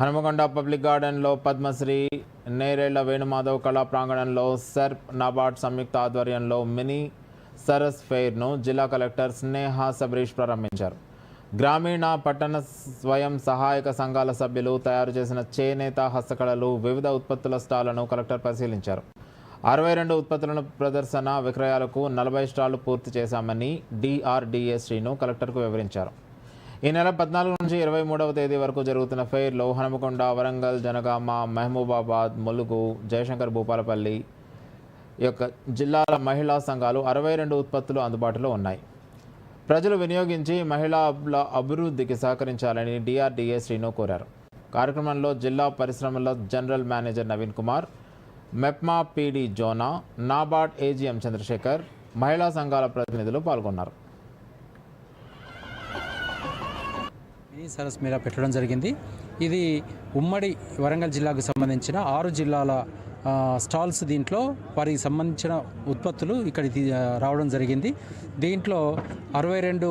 Hanumakonda public గార్డెన్లో పద్మశ్రీ నేరేళ్ళ వేణుమాధవ్ కళా ప్రాంగణంలో సర్ప్ నాబార్డ్ సంయుక్త ఆధ్వర్యంలో మినీ సరస్ ఫెయిర్ను జిల్లా కలెక్టర్ స్నేహ సబరీష్ ప్రారంభించారు. గ్రామీణ పట్టణ స్వయం సహాయక సంఘాల సభ్యులు తయారు చేసిన చేనేత హస్తకళలు వివిధ ఉత్పత్తుల స్టాళ్ళను కలెక్టర్ పరిశీలించారు. అరవై రెండు ఉత్పత్తులను ప్రదర్శన విక్రయాలకు నలభై స్టాళ్ళు పూర్తి చేశామని డిఆర్డిఎస్టీను కలెక్టర్కు వివరించారు. ఈ నెల పద్నాలుగు నుంచి ఇరవై మూడవ తేదీ వరకు జరుగుతున్న ఫెయిర్లో హనుమకొండ వరంగల్ జనగామ మహబూబాబాద్ ములుగు జయశంకర్ భూపాలపల్లి ఈ యొక్క జిల్లాల మహిళా సంఘాలు అరవై రెండు ఉత్పత్తులు అందుబాటులో ఉన్నాయి. ప్రజలు వినియోగించి మహిళల అభివృద్ధికి సహకరించాలని డిఆర్డీఏ శ్రీను కోరారు. కార్యక్రమంలో జిల్లా పరిశ్రమల general manager Naveen Kumar MEPMA PD Jona NABARD AGM Chandrashekar మహిళా సంఘాల ప్రతినిధులు పాల్గొన్నారు. సరస్ మేళా పెట్టడం జరిగింది. ఇది ఉమ్మడి వరంగల్ జిల్లాకు సంబంధించిన ఆరు జిల్లాల స్టాల్స్ దీంట్లో వారికి సంబంధించిన ఉత్పత్తులు ఇక్కడికి రావడం జరిగింది. దీంట్లో అరవై రెండు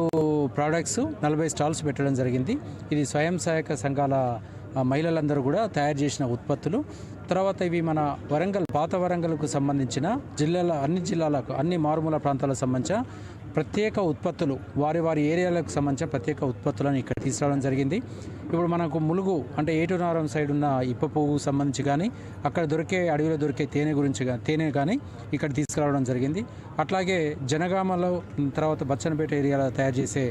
ప్రోడక్ట్స్ నలభై స్టాల్స్ పెట్టడం జరిగింది. ఇది స్వయం సహాయక సంఘాల మహిళలందరూ కూడా తయారు చేసిన ఉత్పత్తులు. తర్వాత ఇవి మన వరంగల్ పాత వరంగల్కు సంబంధించిన జిల్లాల అన్ని జిల్లాలకు అన్ని మారుమూల ప్రాంతాలకు సంబంధించిన ప్రత్యేక ఉత్పత్తులు. వారి వారి ఏరియాలకు సంబంధించిన ప్రత్యేక ఉత్పత్తులను ఇక్కడ తీసుకురావడం జరిగింది. ఇప్పుడు మనకు ములుగు అంటే ఏటునారం సైడ్ ఉన్న ఇప్ప పువ్వు సంబంధించి కానీ అక్కడ దొరికే అడవిలో దొరికే తేనె గురించి కానీ తేనె కానీ ఇక్కడ తీసుకురావడం జరిగింది. అట్లాగే జనగామలో తర్వాత బచ్చనపేట ఏరియాలో తయారు చేసే